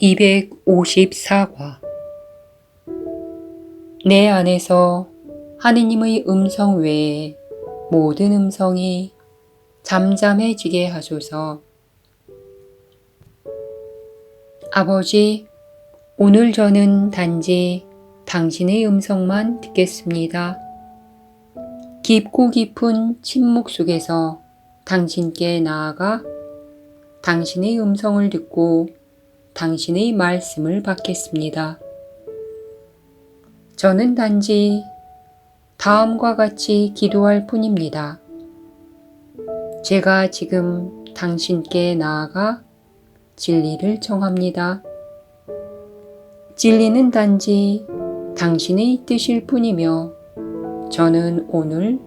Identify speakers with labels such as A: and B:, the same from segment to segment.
A: 254과 내 안에서 하느님의 음성 외에 모든 음성이 잠잠해지게 하소서. 아버지, 오늘 저는 단지 당신의 음성만 듣겠습니다. 깊고 깊은 침묵 속에서 당신께 나아가 당신의 음성을 듣고 당신의 말씀을 받겠습니다. 저는 단지 다음과 같이 기도할 뿐입니다. 제가 지금 당신께 나아가 진리를 정합니다. 진리는 단지 당신의 뜻일 뿐이며 저는 오늘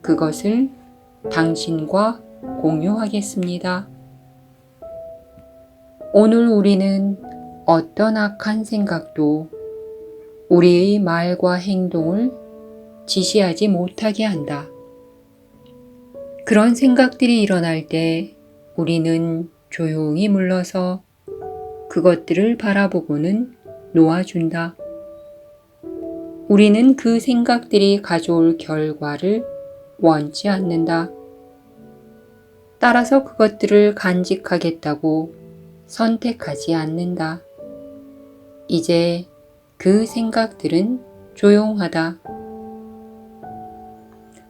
A: 그것을 당신과 공유하겠습니다. 오늘 우리는 어떤 악한 생각도 우리의 말과 행동을 지시하지 못하게 한다. 그런 생각들이 일어날 때 우리는 조용히 물러서 그것들을 바라보고는 놓아준다. 우리는 그 생각들이 가져올 결과를 원치 않는다. 따라서 그것들을 간직하겠다고 선택하지 않는다. 이제 그 생각들은 조용하다.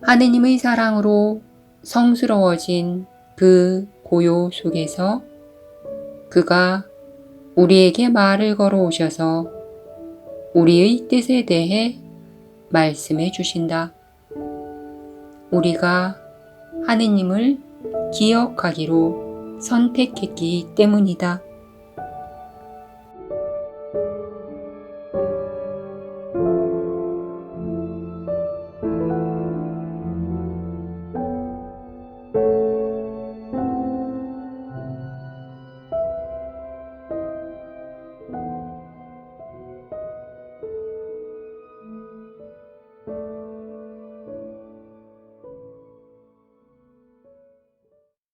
A: 하느님의 사랑으로 성스러워진 그 고요 속에서 그가 우리에게 말을 걸어 오셔서 우리의 뜻에 대해 말씀해 주신다. 우리가 하느님을 기억하기로 선택했기 때문이다.